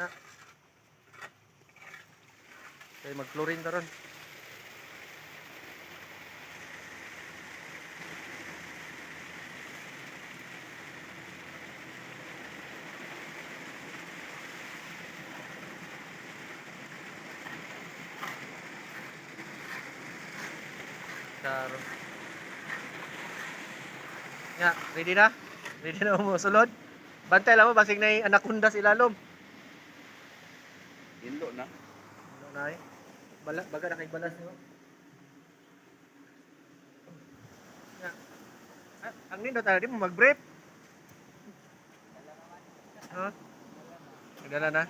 Na. Kay mag-chlorine karon. Karo. Ya, ready na? Ready na mo sulod? Bantay lang mo basig na yung anaconda sa ilalom. Inlo na. Ano na eh? Bala, baga na kay balas niyo. Ya. Ah, ang nindo tayo, di mo mag-brief. Ha? Nagdala na?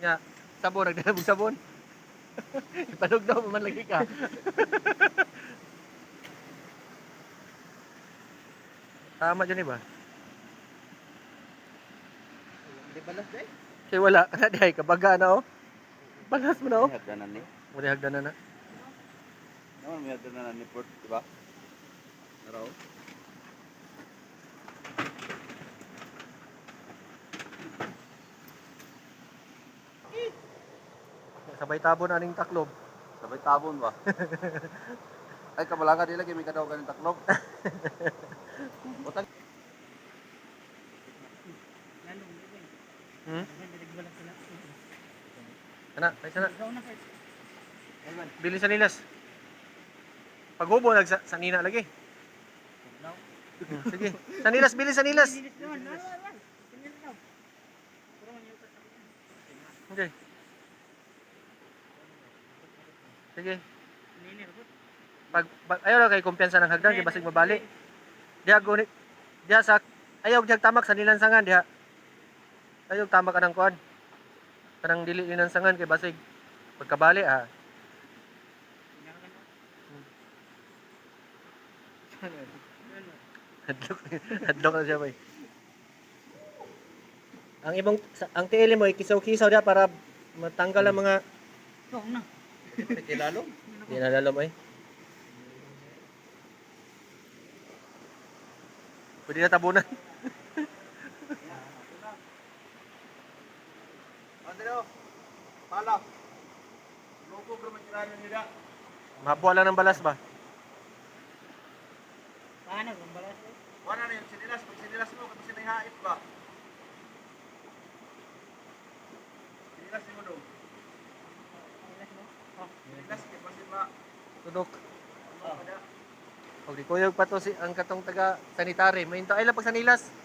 Ya, sabon, nagdala mo sabon. Ipanog daw, man lagi ka. Tama dyan ba? Di balas eh. Kaya wala, kana di ay kabaga na oh. Balas mo na oh. May hagdanan ni. Muli hagdan na na. Naman may hagdanan ni Port, di ba? Naraw. Sabay tabo na aning taklob. Sabay tabon ba? Ay, kabalaga nila kaya may kadaw ka ng Utang. Hmm? Ana, ay sana. Bili sa nilas. Paghubo nag sa, sa nina lagi. Hmm, sige. Sa nilas, bili sa nilas. Okay. Sige. Pag, pag ayaw lang kay kumpiyansa ng hagdan, di basig mabali. Diha gunit. Diha sa ayaw diha tamak sa nilansangan diha. Ayaw tamak anang kuan. Kanang dili nilansangan kay basig pagkabali ah. Hadlok, hadlok na siya bay. Ang ibang ang tiili mo ikisaw-kisaw diha para matanggal ang mga Kilalo? Di na lalom Pwede na tabunan. Andro. Pala. Logo ko man kirano nila. Mabuha lang ng balas ba? Paano kung balas eh? Wala na yung sinilas. Pag sinilas mo, kapag sinihait ba? Sinilas mo daw. Balas mo? Oh. Sinilas, kaya pasi ba? Tudok. Pag di kuyog pa to si ang katong taga sanitary, may ay lang pag sanilas.